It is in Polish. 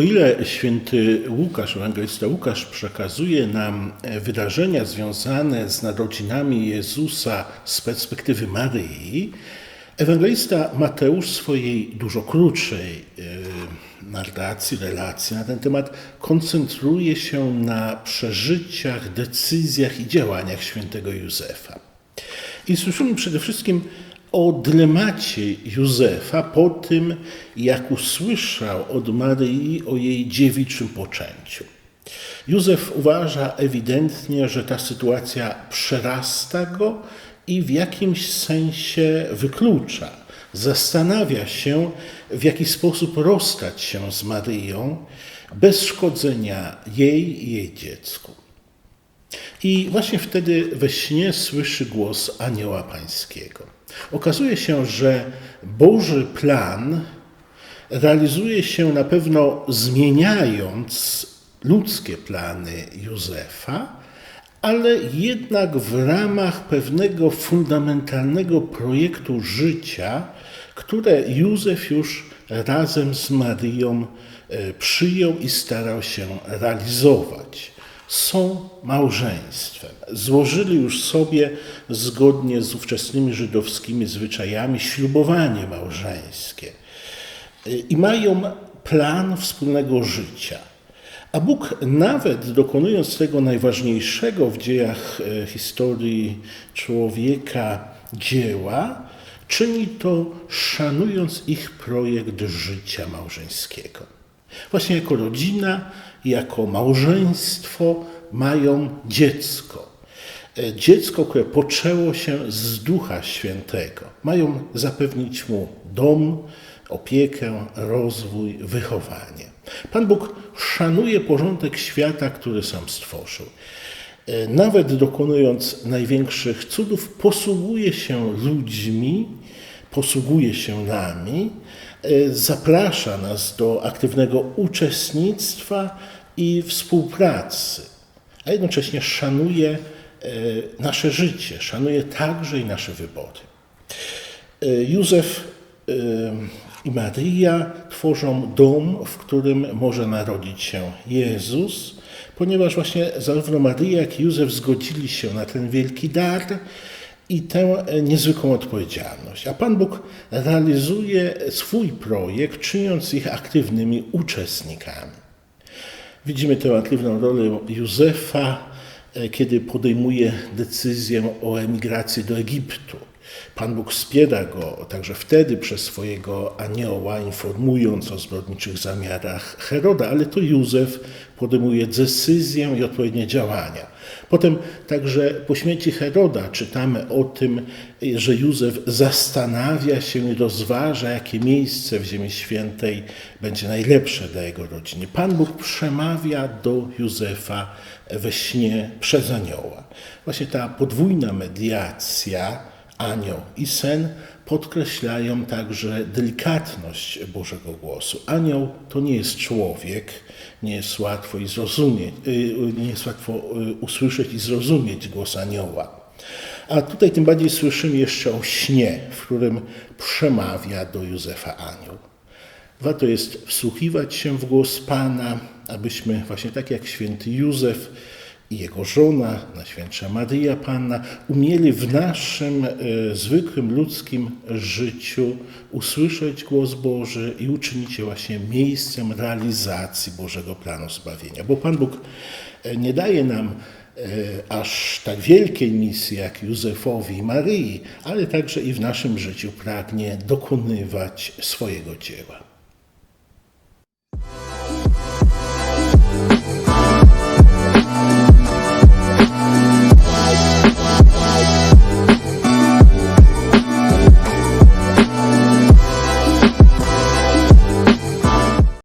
O ile święty Łukasz, ewangelista Łukasz przekazuje nam wydarzenia związane z narodzinami Jezusa z perspektywy Maryi, ewangelista Mateusz w swojej dużo krótszej e, narracji, relacji na ten temat koncentruje się na przeżyciach, decyzjach i działaniach świętego Józefa. I słyszymy przede wszystkim o dylemacie Józefa po tym, jak usłyszał od Maryi o jej dziewiczym poczęciu. Józef uważa ewidentnie, że ta sytuacja przerasta go i w jakimś sensie wyklucza. Zastanawia się, w jaki sposób rozstać się z Maryją bez szkodzenia jej i jej dziecku. I właśnie wtedy we śnie słyszy głos Anioła Pańskiego. Okazuje się, że Boży plan realizuje się na pewno zmieniając ludzkie plany Józefa, ale jednak w ramach pewnego fundamentalnego projektu życia, które Józef już razem z Marią e, przyjął i starał się realizować są małżeństwem. Złożyli już sobie, zgodnie z ówczesnymi żydowskimi zwyczajami, ślubowanie małżeńskie i mają plan wspólnego życia. A Bóg, nawet dokonując tego najważniejszego w dziejach e, historii człowieka dzieła, czyni to szanując ich projekt życia małżeńskiego. Właśnie jako rodzina, jako małżeństwo mają dziecko. E, dziecko, które poczęło się z Ducha Świętego. Mają zapewnić mu dom, opiekę, rozwój, wychowanie. Pan Bóg szanuje porządek świata, który sam stworzył. E, nawet dokonując największych cudów, posługuje się ludźmi, posługuje się nami, e, zaprasza nas do aktywnego uczestnictwa i współpracy, a jednocześnie szanuje nasze życie, szanuje także i nasze wybory. Józef i Maryja tworzą dom, w którym może narodzić się Jezus, ponieważ właśnie zarówno Maryja, jak i Józef zgodzili się na ten wielki dar i tę niezwykłą odpowiedzialność. A Pan Bóg realizuje swój projekt, czyniąc ich aktywnymi uczestnikami. Widzimy tę aktywną rolę Józefa, e, kiedy podejmuje decyzję o emigracji do Egiptu. Pan Bóg wspiera go także wtedy przez swojego anioła, informując o zbrodniczych zamiarach Heroda, ale to Józef podejmuje decyzję i odpowiednie działania. Potem także po śmierci Heroda czytamy o tym, że Józef zastanawia się i rozważa, jakie miejsce w Ziemi Świętej będzie najlepsze dla jego rodziny. Pan Bóg przemawia do Józefa we śnie przez anioła. Właśnie ta podwójna mediacja anioł i sen podkreślają także delikatność Bożego głosu. Anioł to nie jest człowiek, nie jest łatwo i zrozumieć, y, nie jest łatwo y, usłyszeć i zrozumieć głos anioła. A tutaj tym bardziej słyszymy jeszcze o śnie, w którym przemawia do Józefa anioł. Warto jest wsłuchiwać się w głos Pana, abyśmy właśnie tak jak święty Józef i jego żona, Najświętsza Maryja Panna, umieli w naszym e, zwykłym ludzkim życiu usłyszeć głos Boży i uczynić je właśnie miejscem realizacji Bożego planu zbawienia. Bo Pan Bóg e, nie daje nam e, aż tak wielkiej misji jak Józefowi i Maryi, ale także i w naszym życiu pragnie dokonywać swojego dzieła.